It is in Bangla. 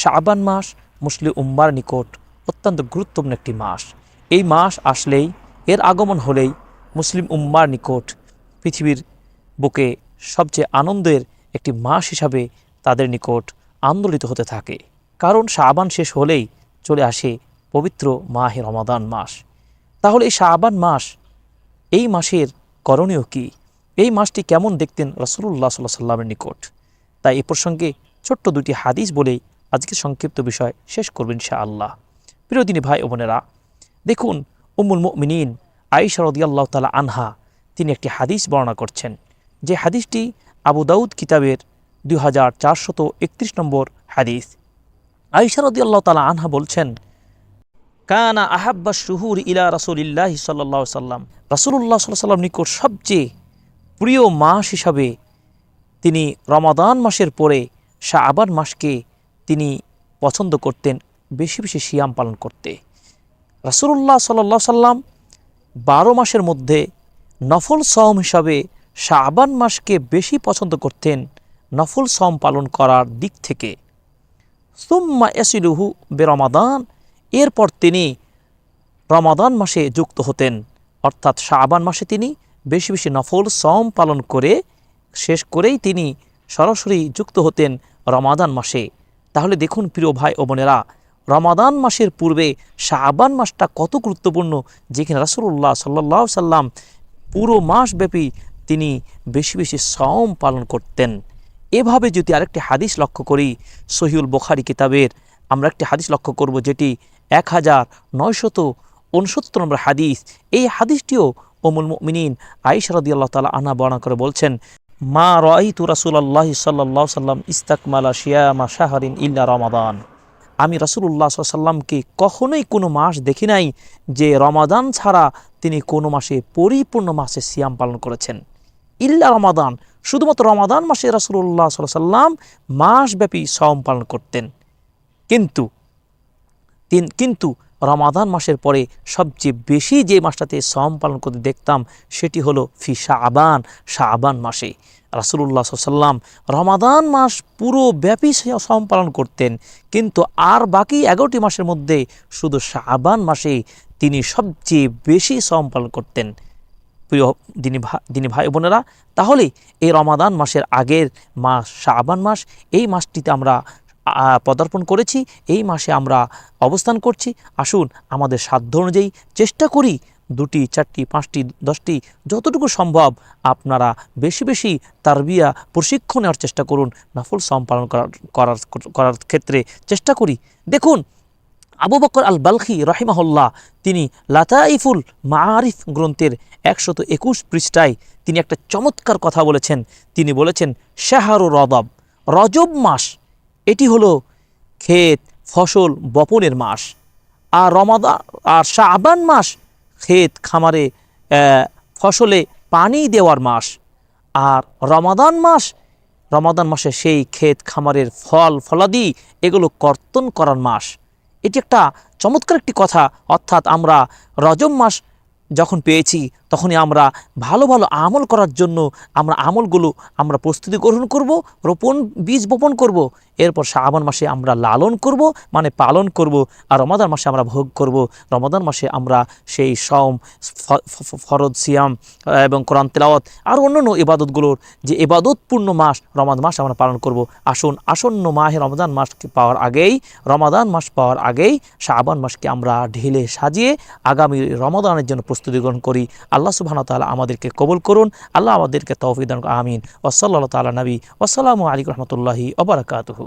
শাবান মাস মুসলিম উম্মার নিকট অত্যন্ত গুরুত্বপূর্ণ একটি মাস। এই মাস আসলেই, এর আগমন হলেই মুসলিম উম্মার নিকট পৃথিবীর বুকে সবচেয়ে আনন্দের একটি মাস হিসাবে তাদের নিকট আন্দোলিত হতে থাকে। কারণ শাবান শেষ হলেই চলে আসে পবিত্র মাহে রমাদান মাস। তাহলে এই শাবান মাস, এই মাসের করণীয় কি? এই মাসটি কেমন দেখতেন রসুল্লাহ সাল্লাহ সাল্লামের নিকট? তাই এ প্রসঙ্গে ছোট্ট দুটি হাদিস বলেই আজকে সংক্ষিপ্ত বিষয় শেষ করবেন শাহ আল্লাহ প্রিয়দিনী ভাই ও বোনেরা, দেখুন উমুল মিনীন আইসা রদিয়াল্লাহ তালা আনহা, তিনি একটি হাদিস বর্ণনা করছেন। যে হাদিসটি আবু দাউদ কিতাবের দুই হাজার চারশত একত্রিশ নম্বর হাদিস। আইসা রদিয়াল্লাহ তালা আনহা বলছেন, কানা আহাব্বা শুহুর ইলা রাসুলিল্লাহ সাল্লাহ সাল্লাম। রাসুল্লাহ সাল্লাহ সাল্লাম নিকট সবচেয়ে প্রিয় মাস হিসাবে তিনি রমাদান মাসের পরে শাহবান মাসকে তিনি পছন্দ করতেন বেশি বেশি সিয়াম পালন করতে। রাসুল্লাহ সাল্লাহ সাল্লাম বারো মাসের মধ্যে নফল সম হিসাবে শাহবান মাসকে বেশি পছন্দ করতেন নফল সম পালন করার দিক থেকে। সুম্মা এসিলুহু বে রমাদান এরপর তিনি রমাদান মাসে যুক্ত হতেন। অর্থাৎ শাহবান মাসে তিনি বেশি বেশি নফল সম পালন করে, শেষ করেই তিনি সরাসরি যুক্ত হতেন রমাদান মাসে। তাহলে দেখুন প্রিয় ভাই ও বোনেরা, রমাদান মাসের পূর্বে শাহবান মাসটা কত গুরুত্বপূর্ণ, যেখানে রাসুল্লাহ সাল্লাহ সাল্লাম পুরো মাসব্যাপী তিনি বেশি বেশি সম পালন করতেন। এভাবে যদি আরেকটি হাদিস লক্ষ্য করি সহিউল বোখারি কিতাবের, আমরা একটি হাদিস লক্ষ্য করব যেটি এক হাজার নয়শত উনসত্তর নম্বর হাদিস। এই হাদিসটিও ওমুল মিনীন আইস রদি আল্লাহ তালা আনা বর্ণনা করে বলছেন মা রাইতু রাসুলাল্লাহ সাল্লাহ সাল্লাম ইস্তাকমালা শিয়ামা শাহরিন ইল্লা রমাদান। আমি রাসুল্লাহ সাল্লামকে কখনোই কোনো মাস দেখি নাই যে রমাদান ছাড়া তিনি কোনো মাসে পরিপূর্ণ মাসে সিয়াম পালন করেছেন। ইল্লা রমাদান, শুধুমাত্র রমাদান মাসে রাসুল্লাহ সাল্লাম মাসব্যাপী সম পালন করতেন। কিন্তু কিন্তু রমাদান মাসের পরে সবচেয়ে বেশি যে মাসটাতে সম পালন করতে দেখতাম, সেটি হলো ফি শাহবান শাহবান মাসে। রাসুল্লাহ সাল্লাম রমাদান মাস পুরো ব্যাপী সম পালন করতেন। কিন্তু আর বাকি এগারোটি মাসের মধ্যে শুধু শাহবান মাসে তিনি সবচেয়ে বেশি সম পালন করতেন। প্রিয় দিনী ভাই দিনী ভাই বোনেরা, তাহলে এই রমাদান মাসের আগের মাস শাহবান মাস, এই মাসটিতে আমরা পদার্পণ করেছি, এই মাসে আমরা অবস্থান করছি। আসুন, আমাদের সাধ্য অনুযায়ী চেষ্টা করি দুটি, চারটি, পাঁচটি, দশটি, যতটুকু সম্ভব আপনারা বেশি বেশি তারবিয়া প্রশিক্ষণ নেওয়ার চেষ্টা করুন, নাফল সম পালন করার করার করার ক্ষেত্রে চেষ্টা করি। দেখুন, আবু বকর আল বালখি রহিমাহল্লাহ, তিনি লাতাইফুল মারিফ গ্রন্থের একশত একুশ পৃষ্ঠায় তিনি একটা চমৎকার কথা বলেছেন। তিনি বলেছেন, শাহারু রদব, রজব মাস এটি হলো ক্ষেত, ফসল, বপনের মাস। আর রমাদা, আর শাহবান মাস ক্ষেত, খামারে ফসলে পানি দেওয়ার মাস। আর রমাদান মাস, রমাদান মাসে সেই ক্ষেত, খামারের ফল, ফলাদি, এগুলো কর্তন করার মাস। এটি একটা চমৎকার একটি কথা। অর্থাৎ আমরা রজব মাস যখন পেয়েছি তখনই আমরা ভালো ভালো আমল করার জন্য আমরা আমলগুলো আমরা প্রস্তুতি গ্রহণ করব, রোপণ, বীজ বপন করব। এরপর শ্রাবণ মাসে আমরা লালন করব মানে পালন করব, আর রমাদান মাসে আমরা ভোগ করব। রমাদান মাসে আমরা সেই সম ফরদ সিয়াম এবং কোরআন তেলাওয়াত, আর অন্যান্য ইবাদতগুলোর যে ইবাদতপূর্ণ মাস রমাদ মাস আমরা পালন করব। আসুন, আসন্ন মাহে রমাদান মাসকে পাওয়ার আগেই, রমাদান মাস পাওয়ার আগেই শ্রাবণ মাসকে আমরা ঢেলে সাজিয়ে আগামী রমাদানের জন্য প্রস্তুতি গ্রহণ করি। আল্লাহ সুবাহ তালা আমাদেরকে কবুল করুন। আল্লাহ আমাদেরকে তৌফিদান আমিন। ওসল্লা তালা নবী। ওসালামু আলী রহমতুল্লাহি ওবরাকাতহু